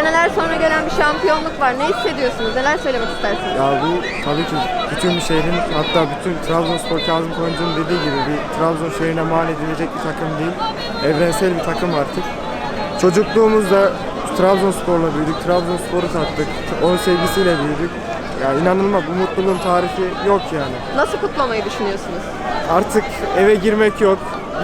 Seneler sonra gelen bir şampiyonluk var. Ne hissediyorsunuz? Neler söylemek istersiniz? Ya bu tabii ki bütün bir şehrin hatta bütün Trabzonspor Kazım Koyuncu'nun dediği gibi bir Trabzon şehrine mal edilecek bir takım değil. Evrensel bir takım artık. Çocukluğumuzda Trabzonspor'la büyüdük. Trabzonspor'u tattık. Onun sevgisiyle büyüdük. Ya inanılmaz bu mutluluğun tarifi yok yani. Nasıl kutlamayı düşünüyorsunuz? Artık eve girmek yok.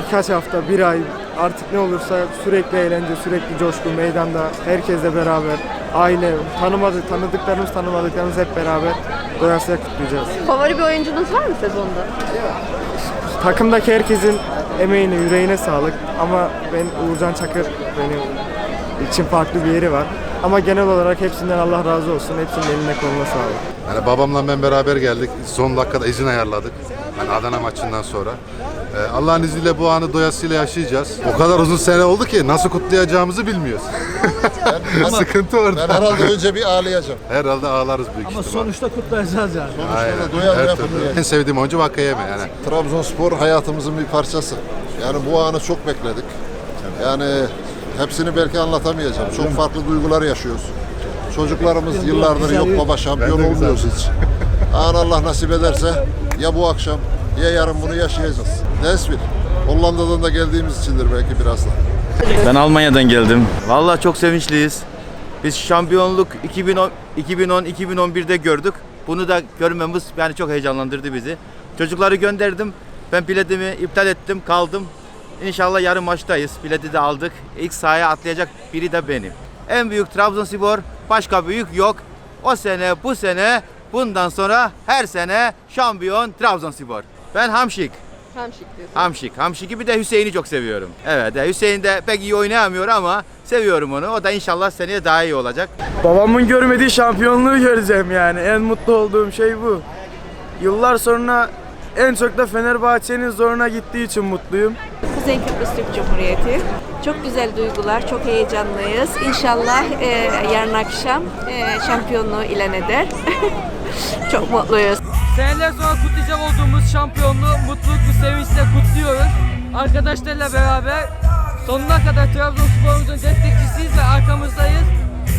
Birkaç hafta, bir ay artık ne olursa sürekli eğlence, sürekli coşku meydanda herkesle beraber aile, tanımadık, tanıdıklarımız, tanımadıklarımız hep beraber doyasıya kutlayacağız. Favori bir oyuncunuz var mı sezonda? Takımdaki herkesin emeğine, yüreğine sağlık ama ben Uğurcan Çakır benim için farklı bir yeri var. Ama genel olarak hepsinden Allah razı olsun. Hepsinin eline koluna sağlık. Yani babamla ben beraber geldik. Son dakikada izin ayarladık. Hani Adana maçından sonra. Ee, Allah'ın izniyle bu anı doyasıyla yaşayacağız. O kadar uzun sene oldu ki nasıl kutlayacağımızı bilmiyoruz. Ama Sıkıntı orada. ben herhalde önce bir ağlayacağım. Herhalde ağlarız büyük Ama ihtimal. sonuçta kutlayacağız yani. Aynen. Sonuçta da doya doya Her türlü. kutlayacağız. En sevdiğim oyuncu Vakayeme yani. Trabzonspor hayatımızın bir parçası. Yani bu anı çok bekledik. Yani hepsini belki anlatamayacağım. Çok farklı duygular yaşıyoruz. Çocuklarımız yıllardır yok baba şampiyon güzel. olmuyoruz hiç. An Allah nasip ederse ya bu akşam ya yarın bunu yaşayacağız. Nesbil. Hollanda'dan da geldiğimiz içindir belki biraz da. Ben Almanya'dan geldim. Vallahi çok sevinçliyiz. Biz şampiyonluk 2010 2010-2011'de gördük. Bunu da görmemiz yani çok heyecanlandırdı bizi. Çocukları gönderdim. Ben biletimi iptal ettim, kaldım. İnşallah yarın maçtayız. Bileti de aldık. İlk sahaya atlayacak biri de benim. En büyük Trabzonspor, başka büyük yok. O sene, bu sene, bundan sonra her sene şampiyon Trabzonspor. Ben Hamşik. Hamşik diyorsun. Hamşik. Hamşik'i bir de Hüseyin'i çok seviyorum. Evet Hüseyin de pek iyi oynayamıyor ama seviyorum onu. O da inşallah seneye daha iyi olacak. Babamın görmediği şampiyonluğu göreceğim yani. En mutlu olduğum şey bu. Yıllar sonra en çok da Fenerbahçe'nin zoruna gittiği için mutluyum. Kuzey Kıbrıs Türk Cumhuriyeti. Çok güzel duygular, çok heyecanlıyız. İnşallah e, yarın akşam e, şampiyonluğu ilan eder. çok mutluyuz. Seneler sonra kutlayacak olduğumuz şampiyonluğu mutluluk ve sevinçle kutluyoruz. Arkadaşlarla beraber sonuna kadar Trabzonspor'umuzun destekçisiyiz ve arkamızdayız.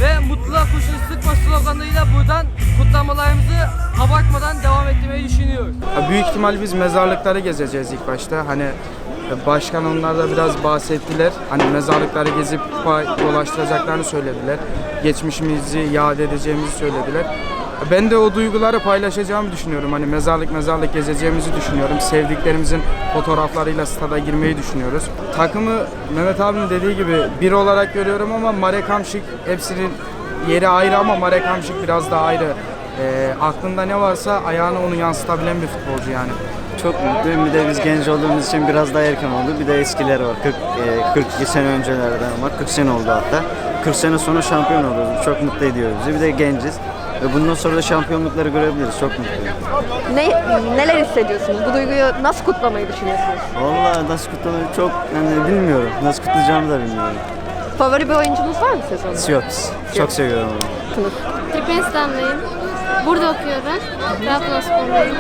Ve mutluluğa kurşun sıkma sloganıyla buradan kutlamalarımızı abartmadan devam ettirmeyi düşünüyoruz. Büyük ihtimal biz mezarlıkları gezeceğiz ilk başta. Hani e, başkan onlar da biraz bahsettiler. Hani mezarlıkları gezip dolaştıracaklarını söylediler. Geçmişimizi yad edeceğimizi söylediler. Ben de o duyguları paylaşacağımı düşünüyorum. Hani mezarlık mezarlık gezeceğimizi düşünüyorum. Sevdiklerimizin fotoğraflarıyla stada girmeyi düşünüyoruz. Takımı Mehmet abinin dediği gibi bir olarak görüyorum ama Marek Hamşik hepsinin yeri ayrı ama Marek Hamşik biraz daha ayrı. Ee, aklında ne varsa ayağına onu yansıtabilen bir futbolcu yani. Çok mutluyum. Bir de biz genç olduğumuz için biraz daha erken oldu. Bir de eskiler var. 40, e, 42 sene öncelerden var. 40 sene oldu hatta. 40 sene sonra şampiyon oluyoruz. Çok mutlu ediyor bizi. Bir de genciz. Ve bundan sonra da şampiyonlukları görebiliriz. Çok mutluyum. Ne, neler hissediyorsunuz? Bu duyguyu nasıl kutlamayı düşünüyorsunuz? Vallahi nasıl kutlamayı çok yani bilmiyorum. Nasıl kutlayacağımı da bilmiyorum. Favori bir oyuncunuz var mı sezonda? Siops. Çok seviyorum onu. Türkmenistan'dayım. Burada okuyorum. Trabzonsporluyum.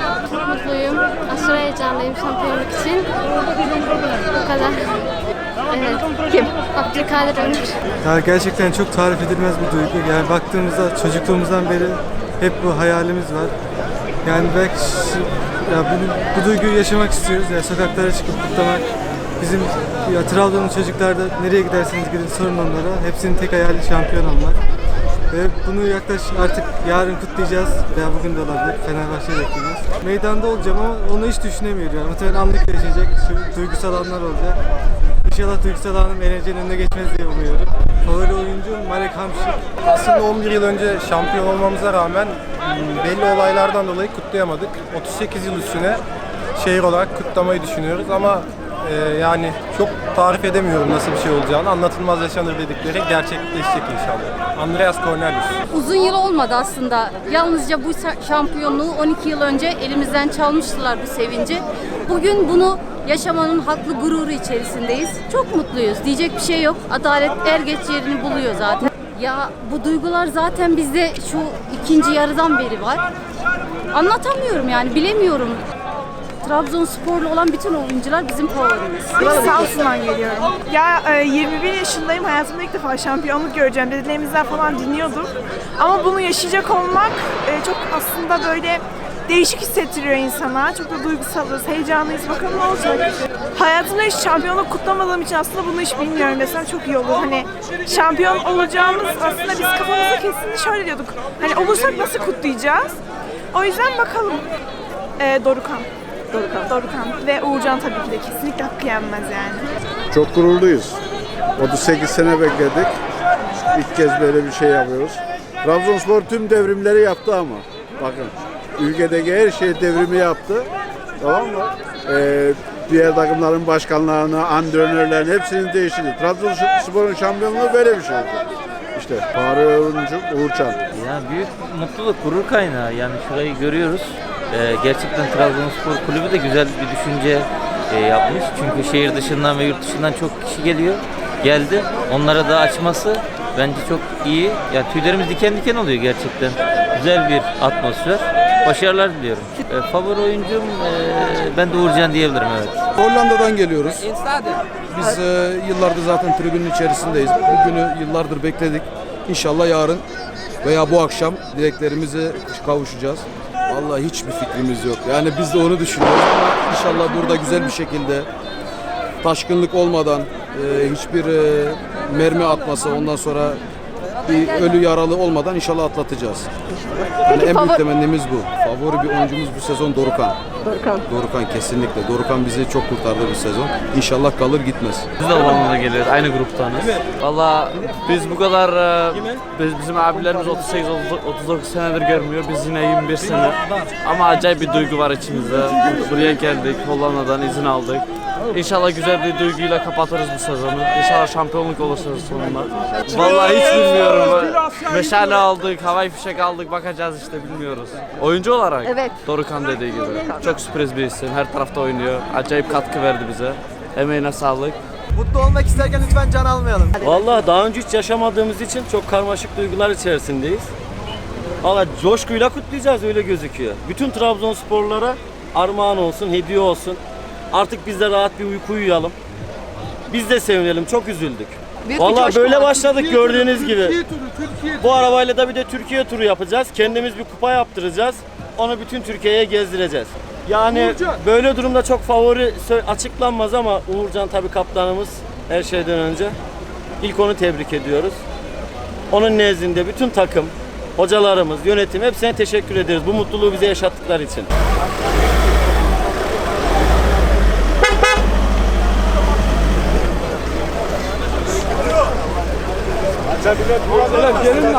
Mutluyum. Aşırı heyecanlıyım şampiyonluk için. Bu kadar. Evet. Kim? Abdülkadir Ömür. Ya gerçekten çok tarif edilmez bir duygu. Yani baktığımızda çocukluğumuzdan beri hep bu hayalimiz var. Yani belki ya bunu, bu duyguyu yaşamak istiyoruz. Yani sokaklara çıkıp kutlamak. Bizim ya Trabzon'un çocuklar da nereye giderseniz gidin sorun onlara. Hepsinin tek hayali şampiyon olmak. Ve bunu yaklaşık artık yarın kutlayacağız veya bugün de olabilir. Fenerbahçe'yi bekleyeceğiz. Meydanda olacağım ama onu hiç düşünemiyorum. Yani muhtemelen anlık yaşayacak, şu duygusal anlar olacak. İnşallah duygusal anım enerjinin önüne geçmez diye umuyorum. Favori oyuncum Marek Hamşik. Aslında 11 yıl önce şampiyon olmamıza rağmen m, belli olaylardan dolayı kutlayamadık. 38 yıl üstüne şehir olarak kutlamayı düşünüyoruz ama e, yani çok tarif edemiyorum nasıl bir şey olacağını. Anlatılmaz yaşanır dedikleri gerçekleşecek inşallah. Andreas Cornelius. Uzun yıl olmadı aslında. Yalnızca bu şampiyonluğu 12 yıl önce elimizden çalmıştılar bu sevinci. Bugün bunu yaşamanın haklı gururu içerisindeyiz. Çok mutluyuz. Diyecek bir şey yok. Adalet er geç yerini buluyor zaten. Ya bu duygular zaten bizde şu ikinci yarıdan beri var. Anlatamıyorum yani bilemiyorum. Trabzonsporlu olan bütün oyuncular bizim favorimiz. Samsun'dan geliyorum. Ya e, 21 yaşındayım. Hayatımda ilk defa şampiyonluk göreceğim. Dedelerimizden falan dinliyordum. Ama bunu yaşayacak olmak e, çok aslında böyle değişik hissettiriyor insana. Çok da duygusalız, heyecanlıyız. Bakalım ne olacak. Hayatımda hiç şampiyonluk kutlamadığım için aslında bunu hiç bilmiyorum desem çok iyi olur. Hani şampiyon olacağımız aslında biz kafamızda kesin şöyle diyorduk. Hani olursak nasıl kutlayacağız? O yüzden bakalım. E, Dorukan. Dorukan. Dorukan. Ve Uğurcan tabii ki de kesinlikle hakkı yenmez yani. Çok gururluyuz. 38 sene bekledik. İlk kez böyle bir şey yapıyoruz. Trabzonspor tüm devrimleri yaptı ama. Bakın ülkedeki her şey devrimi yaptı. Tamam mı? Ee, diğer takımların başkanlarını, antrenörlerini hepsini değiştirdi. Trabzonspor'un şampiyonluğu böyle bir şeydi. İşte Fahri Uğurcan. Ya büyük mutluluk, gurur kaynağı. Yani şurayı görüyoruz. Ee, gerçekten Trabzonspor Kulübü de güzel bir düşünce e, yapmış. Çünkü şehir dışından ve yurt dışından çok kişi geliyor. Geldi. Onlara da açması bence çok iyi. Ya tüylerimiz diken diken oluyor gerçekten. Güzel bir atmosfer. Başarılar diliyorum. E, favori oyuncum e, ben de Uğurcan diyebilirim evet. Hollanda'dan geliyoruz. Biz e, yıllardır zaten tribünün içerisindeyiz. Bugünü yıllardır bekledik. İnşallah yarın veya bu akşam dileklerimize kavuşacağız. Vallahi hiçbir fikrimiz yok. Yani biz de onu düşünüyoruz ama inşallah burada güzel bir şekilde taşkınlık olmadan e, hiçbir e, mermi atması ondan sonra bir ölü yaralı olmadan inşallah atlatacağız. Yani en büyük favori- temennimiz bu. Favori bir oyuncumuz bu sezon Dorukan. Dorukan. Dorukan kesinlikle. Dorukan bizi çok kurtardı bu sezon. İnşallah kalır gitmez. Biz de Hollanda'da geliyoruz. Aynı gruptanız. Valla biz bu kadar e, biz, bizim abilerimiz 38 39 senedir görmüyor. Biz yine 21 sene. Ama acayip bir duygu var içimizde. Buraya geldik. Hollanda'dan izin aldık. İnşallah güzel bir duyguyla kapatırız bu sezonu. İnşallah şampiyonluk olursa sonunda. Vallahi hiç bilmiyorum. Meşale aldık, havai fişek aldık. Bakacağız işte bilmiyoruz. Oyuncu olarak Evet. Dorukan dediği gibi. Çok sürpriz bir isim. Her tarafta oynuyor. Acayip katkı verdi bize. Emeğine sağlık. Mutlu olmak isterken lütfen can almayalım. Vallahi daha önce hiç yaşamadığımız için çok karmaşık duygular içerisindeyiz. Valla coşkuyla kutlayacağız öyle gözüküyor. Bütün Trabzonsporlara armağan olsun, hediye olsun. Artık biz de rahat bir uyku uyuyalım. Biz de sevinelim, çok üzüldük. Büyük bir Vallahi coşku böyle var. başladık gördüğünüz gibi. Bu arabayla da bir de Türkiye turu yapacağız. Kendimiz bir kupa yaptıracağız. Onu bütün Türkiye'ye gezdireceğiz. Yani böyle durumda çok favori açıklanmaz ama Uğurcan tabii kaptanımız her şeyden önce. İlk onu tebrik ediyoruz. Onun nezdinde bütün takım, hocalarımız, yönetim hepsine teşekkür ederiz bu mutluluğu bize yaşattıkları için. Gelin